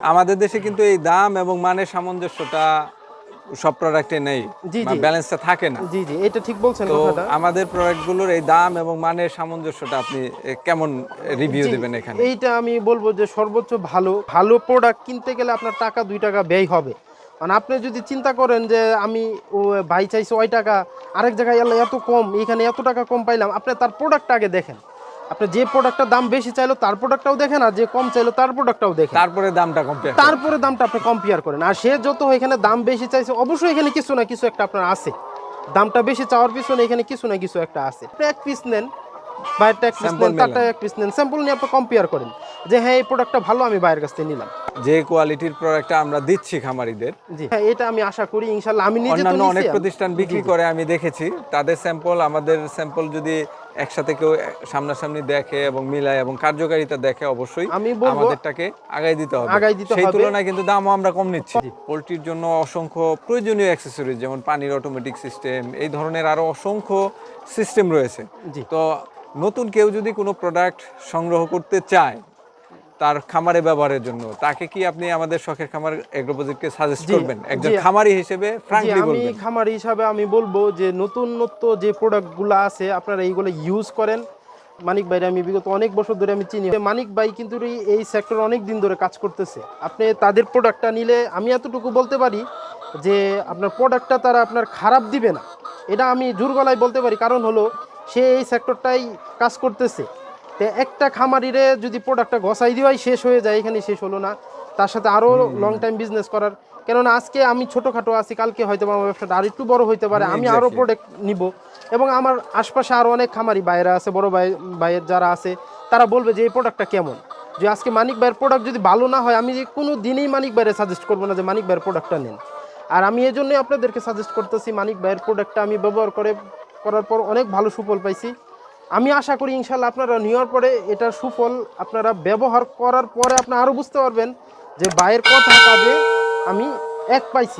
আমাদের দেশে কিন্তু এই দাম এবং মানের সামঞ্জস্যটা সব প্রোডাক্টে নেই। ব্যালেন্সটা থাকে না। জি জি এটা ঠিক বলছেন তো আমাদের প্রোডাক্টগুলোর এই দাম এবং মানের সামঞ্জস্যটা আপনি কেমন রিভিউ দিবেন এখানে? এইটা আমি বলব যে সর্বোচ্চ ভালো ভালো প্রোডাক্ট কিনতে গেলে আপনার টাকা দুই টাকা ব্যয় হবে। মানে আপনি যদি চিন্তা করেন যে আমি ও ভাই চাইছে ওই টাকা আরেক জায়গায় এলো এত কম এখানে এত টাকা কম পাইলাম আপনি তার প্রোডাক্টটা আগে দেখেন। আপনি যে প্রোডাক্টটার দাম বেশি চাইলো তার প্রোডাক্টটাও দেখেন আর যে কম চাইলো তার প্রোডাক্টটাও দেখেন। তারপরে দামটা কম্পেয়ার তারপরে দামটা আপনি কম্পেয়ার করেন। আর সে যত এখানে দাম বেশি চাইছে অবশ্যই এখানে কিছু না কিছু একটা আপনার আছে। দামটা বেশি চাওয়ার পিছনে এখানে কিছু না কিছু একটা আছে। আপনি এক পিস নেন বাইরেটা এক পিস নেন তারটা এক পিস নেন স্যাম্পল নিয়ে আপনি কম্পেয়ার করেন। যে হ্যাঁ এই প্রোডাক্টটা ভালো আমি বাইরের কাছ থেকে নিলাম। যে কোয়ালিটির প্রোডাক্টটা আমরা দিচ্ছি খামারিদের জি। হ্যাঁ এটা আমি আশা করি ইনশাল্লাহ। আমি নিজে তো অনেক প্রতিষ্ঠান বিক্রি করে আমি দেখেছি। তাদের স্যাম্পল আমাদের স্যাম্পল যদি একসাথে কেউ সামনাসামনি দেখে এবং মিলায় এবং কার্যকারিতা দেখে অবশ্যই আমি আমাদেরটাকে আগাই দিতে হবে। দিতে সেই তুলনায় কিন্তু দামও আমরা কম নিচ্ছি। পোলট্রির জন্য অসংখ্য প্রয়োজনীয় অ্যাক্সেসরিজ যেমন পানির অটোমেটিক সিস্টেম এই ধরনের আরও অসংখ্য সিস্টেম রয়েছে। তো নতুন কেউ যদি কোনো প্রোডাক্ট সংগ্রহ করতে চায় তার খামারে ব্যবহারের জন্য। তাকে কি আপনি আমাদের শখের খামার এগ্রোপোজিটকে সাজেস্ট করবেন? একজন খামারি হিসেবে জি, ফ্রাঙ্কলি আমি খামারি হিসাবে আমি বলব যে নতুন নতুন যে প্রোডাক্টগুলো আছে আপনারা এইগুলো ইউজ করেন। মানিক ভাইরে আমি বিগত অনেক বছর ধরে আমি চিনি। মানিক ভাই কিন্তু এই- এই সেক্টর অনেক দিন ধরে কাজ করতেছে। আপনি তাদের প্রোডাক্টটা নিলে আমি এতটুকু বলতে পারি যে আপনার প্রোডাক্টটা তারা আপনার খারাপ দিবে না। এটা আমি জোর গলায় বলতে পারি। কারণ হলো সে এই সেক্টরটাই কাজ করতেছে। তো একটা খামারিরে যদি প্রোডাক্টটা ঘষাই দেওয়াই শেষ হয়ে যায় এখানে শেষ হলো না। তার সাথে আরও লং টাইম বিজনেস করার। কেননা আজকে আমি ছোটোখাটো আছি কালকে হয়তো আমার ব্যবসাটা আর একটু বড় হইতে পারে আমি আরও প্রোডাক্ট নিব। এবং আমার আশপাশে আরও অনেক খামারি বাইরা আছে বড় ভাই ভাইয়ের যারা আছে তারা বলবে যে এই প্রোডাক্টটা কেমন? যে আজকে মানিক ভাইয়ের প্রোডাক্ট যদি ভালো না হয় আমি যে কোনো দিনই মানিক ভাইয়ের সাজেস্ট করব না যে মানিক ভাইয়ের প্রোডাক্টটা নেন। আর আমি এই জন্যই আপনাদেরকে সাজেস্ট করতেছি মানিক ভাইয়ের প্রোডাক্টটা আমি ব্যবহার করে করার পর অনেক ভালো সুফল পাইছি। আমি আশা করি ইনশাল্লাহ আপনারা নেওয়ার পরে এটার সুফল আপনারা ব্যবহার করার পরে আপনি আরও বুঝতে পারবেন যে বাইরের কথা কাজে আমি এক পাইছি।